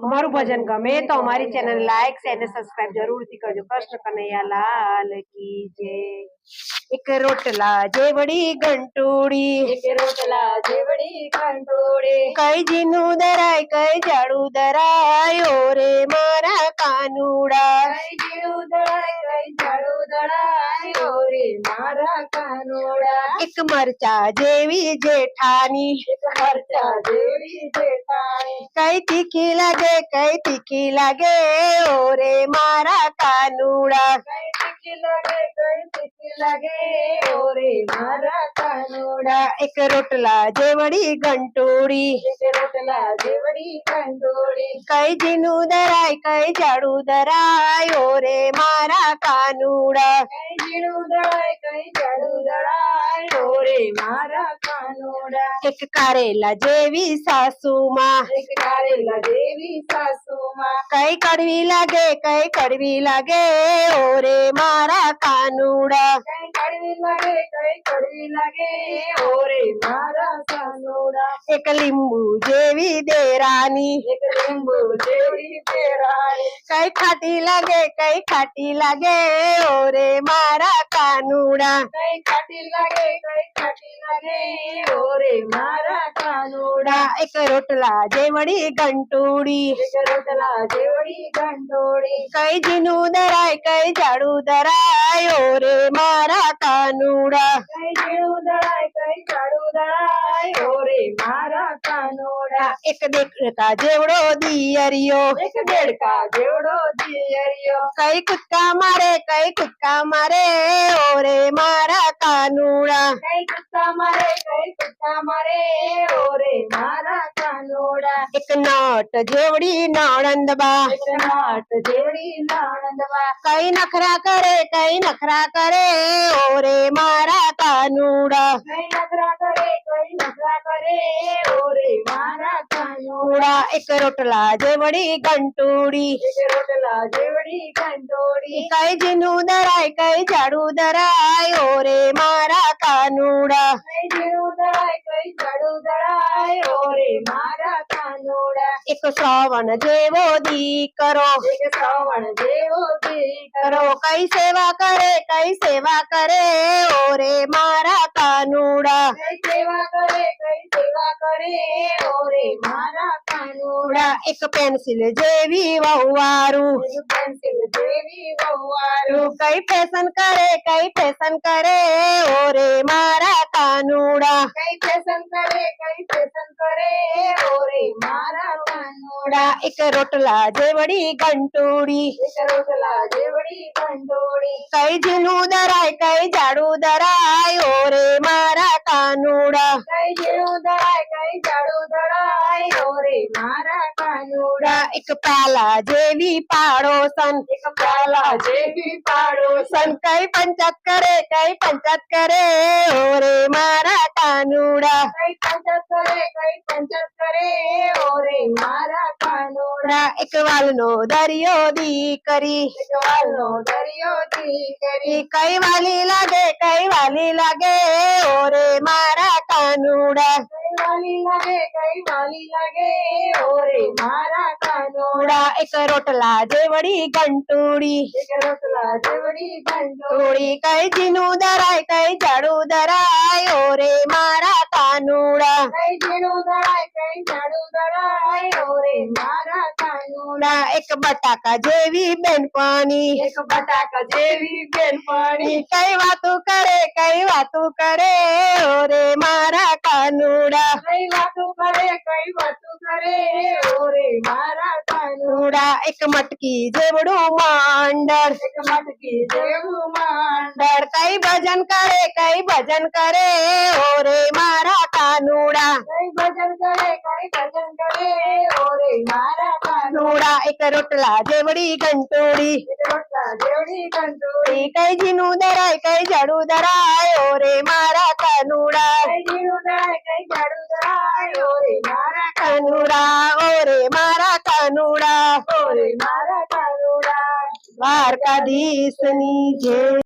અમારું ભજન ગમે તો અમારી ચેનલ લાઈક શેર અને સબસ્ક્રાઇબ જરૂરથી કરજો કૃષ્ણ કનૈયા લાલ કી જય એક રોટલા જેવડી ઘંટોડી એક રોટલા જેવડી કંટોળી કઈ જીનું દરાય કઈ જાડું દરાયો રે મારા કાનુડા કઈ જીણું દળાય કઈ ઝાડુ દળાયો રે મારા કાનોડા એક મરચા જેવી જેઠાની એક कई तीखी लगे कई तीखी लगे ओरे मारा कानूड़ा। कई तीखी लगे कई तीखी लगे ओरे मारा कानूड़ा। एक रोटला जेवड़ी घंटोड़ी रोटला जेवड़ी घंटोड़ी कई जिनू दराय कई झाड़ू दराई ओरे मारा कानूड़ा। રે મારા કાનુડા કઈ જીણું દળાય કઈ ઝાડુ દળાયો રે મારા કાનોડા એક કારેલા જેવી સાસુમાં એક કારેલા દેવી સાસુમાં કઈ કડવી લાગે કઈ કડવી લાગે ઓ રે મારા કાનુડા કઈ કડવી લાગે કઈ કડવી લાગે ઓરે મારા કાનોડા એક લીંબુ જેવી તેરાણી કઈ ખાટી લાગે કઈ ખાટી લાગે? ઓરે મારા કાનુડા. કઈ ખાટી લાગે કઈ ખાટી લાગે? ઓરે મારા કાનુડા. એક રોટલા જેવડી ઘંટોડી એક રોટલા જેવડી ઘંટોડી કઈ જીનું દરાય કઈ ઝાડુ દરાય? ઓરે મારા કાનુડા. કઈ જીનું દરાય કઈ ઝાડુ દરાય? ઓરે મારા का एक डेढ़ का जेवड़ो दियरियो एक डेढ़ का जेवड़ो दियरियो कई कुत्ता मारे कई कुत्ता मारे ओरे मारा कानूड़ा। कई कुत्ता मारे कई कुत्ता मारे ओरे मारा कानूड़ा। एक नाट जेवड़ी नौड़ंदबा। एक नाट जेवड़ी नौड़ंदबा। कई नखरा करे कई नखरा करे ओरे मारा कानूड़ा। कई नखरा કરે કઈ નખરા કરે ઓરે મારા કાનોડા ઉડા એક રોટલા જેવડી ઘંટુડી એક રોટલા જેવડી કંટોળી કઈ જીનું દરાય કઈ જાડું દરાય ઓ રે મારા કાનુડા કઈ જીણું દળાય એક શ્રાવણ જેવો દીકરો એક શ્રવણ જેવો દીકરો કરો કઈ સેવા કરે કઈ સેવા કરે ઓ રે મારા કાનુડા કઈ સેવા કરે કઈ સેવા કરે ઓરે મારા કાનોડા ઉડા એક પેન્સિલ જેવી વહુવારું એક પેન્સિલ જેવી વહુવારું કઈ ફેશન કરે કઈ ફેશન કરે ઓ રે મારા કાનુડા કઈ ફેશન કરે કઈ ફેશન કરે ઓરે મારા કાનોડા એક રોટલા જેવડી ઘંટુડી એક રોટલા જેવડી કંટોળી કઈ જીનું દરાય કઈ જાડું દરાય ઓ રે મારા કાનુડા કઈ ઝીણું દરાય કઈ ઝાડુ દળાય ઓરે મારા કાનોડા એક પાલા જેવી પાડોસન એક પ્યાલા જેવી પાડોસન સન. કઈ પંચાયત કરે કઈ પંચાયત કરે ઓરે મારા કાનુડા. કઈ પંચાયત કરે કઈ પંચાયત કરે ઓરે મારા કાનુડા. એક વાલનો દરિયો દીકરી એક વાલનો દરિયો દીકરી કઈ વાલી લાગે કઈ વાલી લાગે ઓરે મારા કાનુડા. વાલી લાગે કઈ વાલી લાગે ઓરે મારા કાનોડા ઉડા એક રોટલા જેવડી ઘંટુડી એક રોટલા જેવડી કંટોળી થોડી કઈ જીનું દરાય કઈ જાડું દરાય ઓ રે મારા કાનુડા કઈ ઝીણું દળાય કઈ ઝાડુ દળાય ઓરે મારા કાનોડા ઉડા એક બટાકા જેવી બેનપણી એક બટાકા જેવી બેનપણી કઈ વાતું કરે કઈ વાતું કરે ઓ રે મારા કાનુડા કઈ વાતો કરે કઈ વાતો કરે ઓરે મારા કાનોડા ઉડા એક મટકી જેવડું માંડર એક મટકી જેવું માંડ દર કઈ ભજન કરે કઈ ભજન કરે ઓ રે મારા કાનુડા કઈ ભજન કરે કઈ ભજન કરે ઓરે મારા કાનોડા કાનુડા એક રોટલા જેવડી ઘંટોડી એક રોટલા જેવડી કંટોળી કઈ જીનું દરાય કઈ જાડું દરાય ઓ રે મારા કાનુડા કઈ ઝીણું દળાય કઈ ઝાડુ દળાય ઓરે મારા કાનુડા ઓ રે મારા